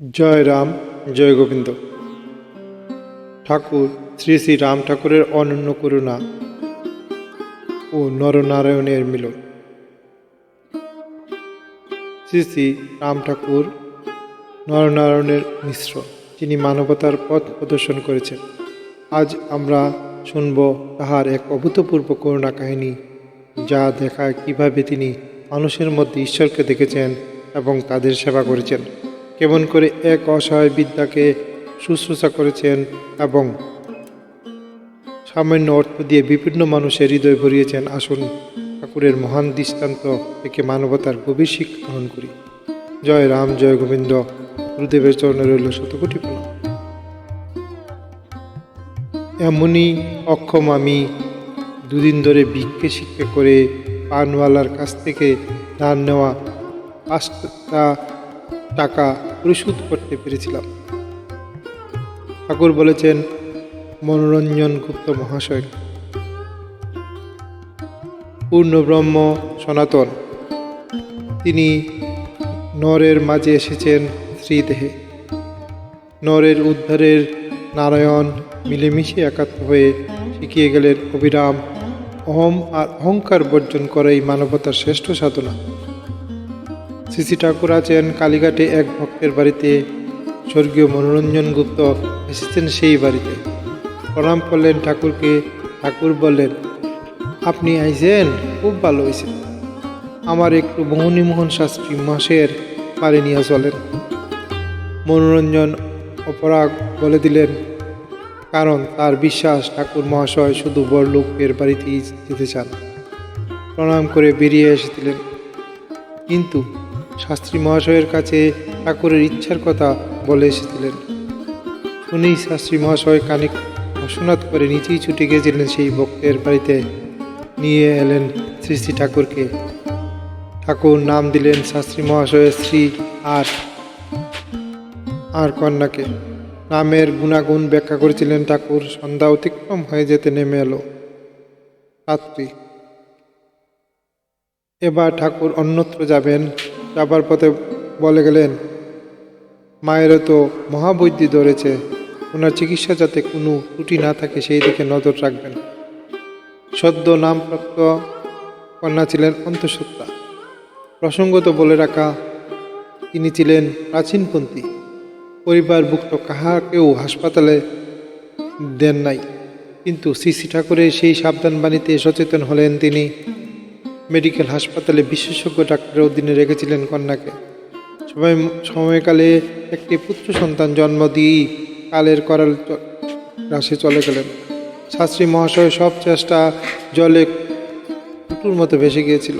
জয় রাম, জয় গোবিন্দ। ঠাকুর, শ্রী শ্রী রাম ঠাকুরের অনন্য করুণা ও নরনারায়ণের মিলন। শ্রী শ্রী রাম ঠাকুর নরনারায়ণের মিশ্র, যিনি মানবতার পথ প্রদর্শন করেছেন। আজ আমরা শুনব তাহার এক অভূতপূর্ব করুণা কাহিনী, যা দেখায় কীভাবে তিনি মানুষের মধ্যে ঈশ্বরকে দেখেছেন এবং তাদের সেবা করেছেন। কেমন করে এক অসহায় বিদ্যাকে শুশ্রূষা করেছেন এবং সামান্য অর্থ দিয়ে বিভিন্ন মানুষের হৃদয় ভরিয়েছেন আসুন ঠাকুরের মহান দৃষ্টান্ত থেকে মানবতার গভীর শিক্ষা গ্রহণ করি। জয় রাম, জয় গোবিন্দ, গুরুদেবের চরণে রইল শতকোটি প্রণাম। এমনই অক্ষম আমি দুদিন ধরে ভিক্ষে শিক্ষা করে পানওয়ালার কাছ থেকে ধার নেওয়া পাঁচটা টাকা পরিশোধ করতে পেরেছিলাম। ঠাকুর বলেছেন, মনোরঞ্জন গুপ্ত মহাশয়। পূর্ণব্রহ্ম সনাতন। তিনি নরের মাঝে এসেছেন শ্রীদেহে নরের উদ্ধারের নারায়ণ মিলেমিশে একাত্ম হয়ে শিখিয়ে গেলেন অবিরাম, অহম আর অহংকার বর্জন করাই মানবতার শ্রেষ্ঠ সাধনা। শ্রী ঠাকুর আছেন কালীঘাটে এক ভক্তের বাড়িতে। স্বর্গীয় মনোরঞ্জন গুপ্ত এসেছেন সেই বাড়িতে। প্রণাম করলেন ঠাকুরকে। ঠাকুর বললেন, আপনি আইছেন? খুব ভালো হয়েছে। আমার একটু মোহনীমোহন শাস্ত্রী মাসের বাড়ি নিয়ে চলেন। মনোরঞ্জন অপরাগ বলে দিলেন, কারণ তার বিশ্বাস ঠাকুর মহাশয় শুধু বড়লোকের বাড়িতেই যেতে চান। প্রণাম করে বেরিয়ে এসেছিলেন কিন্তু শাস্ত্রী মহাশয়ের কাছে ঠাকুরের ইচ্ছার কথা বলে এসেছিলেন। শুনেই শাস্ত্রী মহাশয় কানিক ঘোষণাত করে নিজেই ছুটে গিয়েছিলেন সেই ভক্তের বাড়িতে। নিয়ে এলেন শ্রী শ্রী ঠাকুরকে। ঠাকুর নাম দিলেন শাস্ত্রী মহাশয়ের শ্রী আর আর কন্যাকে। নামের গুণাগুণ ব্যাখ্যা করেছিলেন ঠাকুর, সন্ধ্যা অতিক্রম হয়ে যেতে নেমে এলো। রাত্রি। এবার ঠাকুর অন্যত্র যাবেন। যাবার পথে বলে গেলেন, মায়েরও তো মহাবৈদ্যি ধরেছে। ওনার চিকিৎসা যাতে কোনো ত্রুটি না থাকে, সেই দিকে নজর রাখবেন। সদ্য নামপ্রাপ্ত কন্যা ছিলেন অন্তঃসত্ত্বা। প্রসঙ্গত বলে রাখা, তিনি ছিলেন প্রাচীনপন্থী। পরিবারভুক্ত কাহাকেও হাসপাতালে দেন নাই। কিন্তু শ্রী শ্রী ঠাকুরের সেই সাবধানবাণীতে সচেতন হলেন তিনি। মেডিকেল হাসপাতালে বিশেষজ্ঞ ডাক্তারের অধীনে রেখেছিলেন কন্যাকে। সময়, সময়কালে একটি পুত্র সন্তান জন্ম দিয়েই কালের করাল রাশে চলে গেলেন। শাস্ত্রী মহাশয় সব চেষ্টা জলে কুটুর মতো ভেসে গিয়েছিল।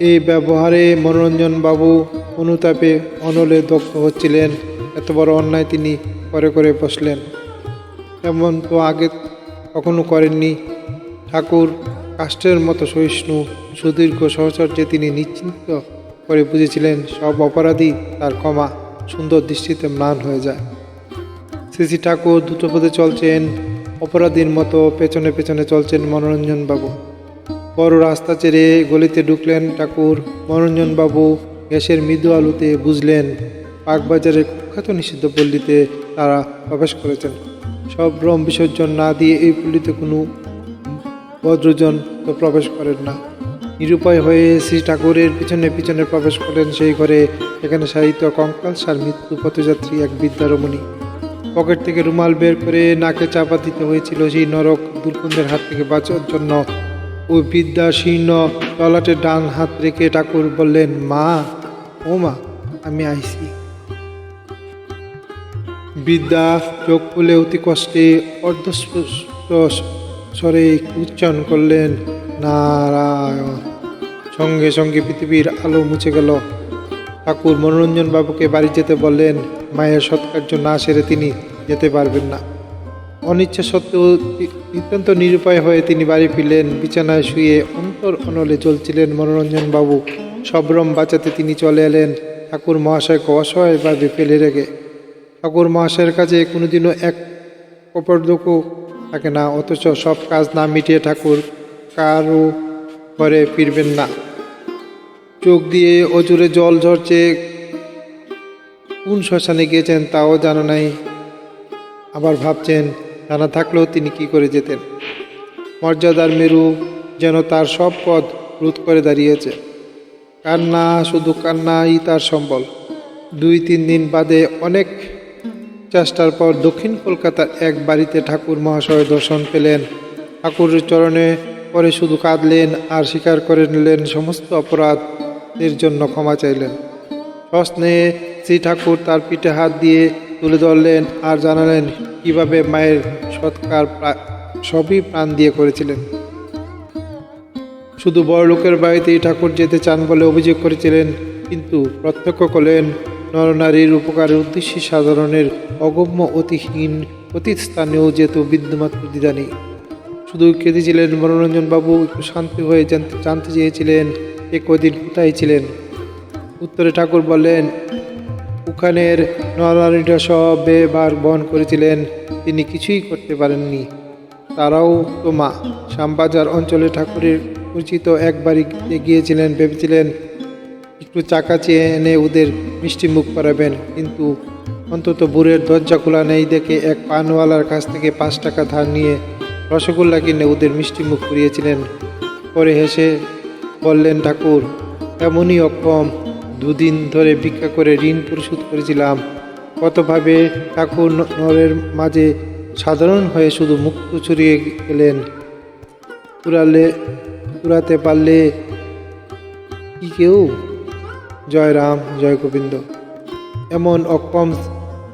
এই ব্যবহারে মনোরঞ্জন বাবু অনুতাপে অনলে দক্ষ হচ্ছিলেন। এত বড় অন্যায় তিনি করে করে বসলেন। এমন তো আগে কখনো করেননি। ঠাকুর কাষ্টের মতো সহিষ্ণু, সুদীর্ঘ সহচর্যে তিনি নিশ্চিন্ত করে বুঝেছিলেন সব অপরাধী তার ক্ষমা, সুন্দর দৃষ্টিতে ম্লান হয়ে যায়। শ্রী ঠাকুর দুটো পথে চলছেন, অপরাধীর মতো পেছনে পেছনে চলছেন মনোরঞ্জন বাবু। বড় রাস্তা ছেড়ে গলিতে ঢুকলেন ঠাকুর। মনোরঞ্জন বাবু গ্যাসের মৃদু আলুতে বুঝলেন, পাকবাজারের কুখ্যাত নিষিদ্ধ পল্লীতে তারা প্রবেশ করেছেন। সব ভ্রম বিসর্জন না দিয়ে এই পল্লীতে কোনো ভদ্রজন তো প্রবেশ করেন না। নিরুপায় হয়ে শ্রী ঠাকুরের পিছনে পিছনে প্রবেশ করেন সেই ঘরে। এখানে সাহিত্য কঙ্কাল, সার মৃত্যু, পথযাত্রী, এক বিদ্যারমণী পকেট থেকে রুমাল বের করে নাকে চাপা দিতে হয়েছিল সেই নরক দুর্গন্ধের হাত থেকে বাঁচার জন্য। ওই বিদ্যা শীর্ণ তলাটে ডান হাত রেখে ঠাকুর বললেন, মা, ও মা, আমি আইসি বিদ্যা চোখ খুলে অতি কষ্টে অর্ধস্পষ্ট স্বরে উচ্চারণ করলেন, নারায়ণ। সঙ্গে সঙ্গে পৃথিবীর আলো মুছে গেল। ঠাকুর মনোরঞ্জন বাবুকে বাড়ি যেতে বললেন, মায়ের সৎকার্য না সেরে তিনি যেতে পারবেন না। অনিচ্ছা সত্ত্বেও নিতান্ত নিরুপায় হয়ে তিনি বাড়ি ফিরলেন। বিছানায় শুয়ে অন্তর অনলে চলছিলেন মনোরঞ্জন বাবু। সব্রম বাঁচাতে তিনি চলে এলেন। ঠাকুর মহাশয়কে অসহায়ভাবে ফেলে রেখে। ঠাকুর মহাশয়ের কাছে কোনোদিনও এক কপর্দকও থাকে না, অথচ সব কাজ না মিটিয়ে ঠাকুর কারও ঘরে ফিরবেন না। চোখ দিয়ে অজুরে জল ঝরছে, কোন শ্মশানে গিয়েছেন তাও জানা নাই। আবার ভাবছেন, জানা থাকলেও তিনি কি করে যেতেন। মর্যাদার মেরু যেন তার সব পথ রোধ করে দাঁড়িয়েছে। কান্না, শুধু কান্নাই তার সম্বল। দুই তিন দিন বাদে অনেক চেষ্টার পর দক্ষিণ কলকাতার এক বাড়িতে ঠাকুর মহাশয় দর্শন পেলেন। ঠাকুরের চরণে পরে শুধু কাঁদলেন আর স্বীকার করে নিলেন সমস্ত অপরাধের জন্য ক্ষমা চাইলেন। সস্নেহে শ্রী ঠাকুর তার পিঠে হাত দিয়ে তুলে ধরলেন আর জানালেন কীভাবে মায়ের সৎকার সবই প্রাণ দিয়ে করেছিলেন। শুধু বড় লোকের বাড়িতেই ঠাকুর যেতে চান বলে অভিযোগ করেছিলেন, কিন্তু প্রত্যক্ষ করলেন নরনারীর উপকারের উদ্দেশ্যে সাধারণের অগম্য অতিহীন অতীত স্থানেও যেত বিদ্যমাত্র দ্বিধা নেই শুধু কেঁদেছিলেন মনোরঞ্জন বাবু একটু শান্তি হয়ে জানতে জানতে চেয়েছিলেন, এ কদিন কোথায় ছিলেন? উত্তরে ঠাকুর বললেন ওখানের নরনারীরা সব ব্যয়ভার বহন করেছিলেন, তিনি কিছুই করতে পারেননি। তারাও তো মা। শ্যামবাজার অঞ্চলে ঠাকুরের পরিচিত একবারই গিয়েছিলেন, ভেবেছিলেন একটু চাকা চেয়ে এনে ওদের মিষ্টি মুখ করাবেন কিন্তু অন্তত বুড়ের দরজা খোলা নেই দেখে এক পানওয়ালার কাছ থেকে পাঁচ টাকা ধার নিয়ে রসগোল্লা কিনে ওদের মিষ্টি মুখ করিয়েছিলেন পরে হেসে বললেন, ঠাকুর, এমনই অক্ষম দুদিন ধরে ভিক্ষা করে ঋণ পরিশোধ করেছিলাম। কতভাবে ঠাকুর নরের মাঝে সাধারণ হয়ে শুধু মুক্ত ছড়িয়ে গেলেন। পুরালে পুরাতে পারলে কি কেউ জয় রাম, জয় গোবিন্দ। এমন অক্ষম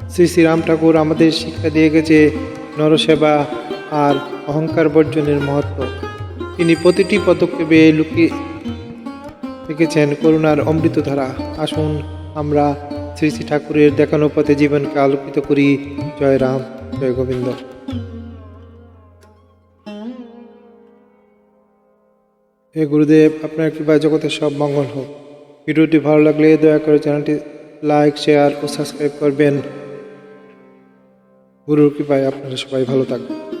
শ্রী শ্রীরাম ঠাকুর আমাদের শিক্ষা দিয়ে গেছে নরসেবা আর অহংকার বর্জনের মহত্ব। তিনি প্রতিটি পদক্ষেপে লুকিয়ে রেখেছেন করুণার অমৃতধারা। আসুন আমরা শ্রী শ্রী ঠাকুরের দেখানো পথে জীবনকে আলোকিত করি। জয় রাম, জয় গোবিন্দ। হে গুরুদেব, আপনার কৃপা জগতের সব মঙ্গল হোক। ভিডিওটি ভালো লাগলে দয়া করে চ্যানেলটি লাইক, শেয়ার ও সাবস্ক্রাইব করবেন। গুরুর কৃপায় আপনারা সবাই ভালো থাকবেন।